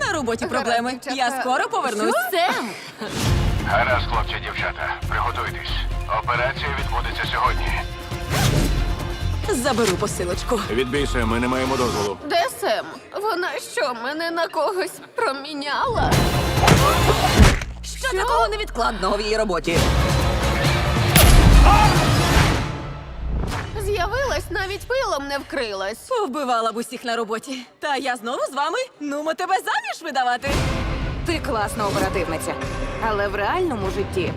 На роботі проблеми. Я скоро повернусь. Сем! Гаразд, хлопці, дівчата, приготуйтесь. Операція відбудеться сьогодні. Заберу посилочку. Відбійся, ми не маємо дозволу. Де Сем? Вона що, мене на когось проміняла? Що такого невідкладного в її роботі? З'явилась, навіть пилом не вкрилась. Повбивала б усіх на роботі. Та я знову з вами. Нумо тебе заміж видавати. Ти класна оперативниця. Але в реальному житті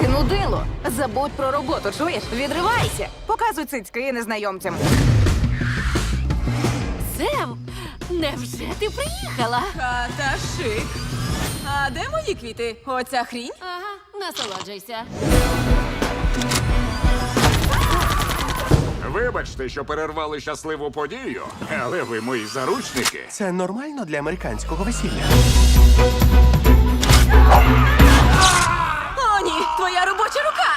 ти нудило. Забудь про роботу, чуєш? Відривайся. Показуй цицьки незнайомцям. Сем, невже ти приїхала? Хата шик. А де мої квіти? Оця хрінь? Ага, насолоджуйся. Вибачте, що перервали щасливу подію, але ви мої заручники. Це нормально для американського весілля. О, ні, твоя робоча рука!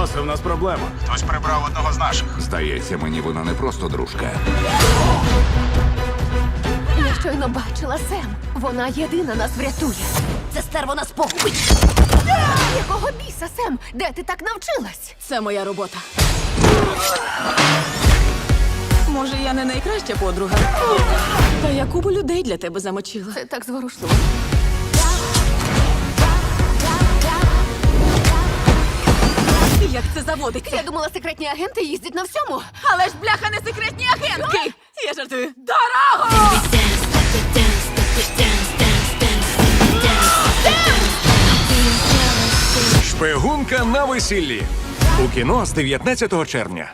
Босе, в нас проблема. Хтось прибрав одного з наших. Здається, мені вона не просто дружка. Щойно бачила Сем. Вона єдина нас врятує. Це стерво нас погубить. Якого біса, Сем? Де ти так навчилась? Це моя робота. Може, я не найкраща подруга. Та я купу людей для тебе замочила. Це так зворушливо. Як це заводиться? Я думала, секретні агенти їздять на всьому. Але ж бляха не секретні агентки! Я жартую. Дорого! Шпигунка на весіллі у кіно з 19 червня.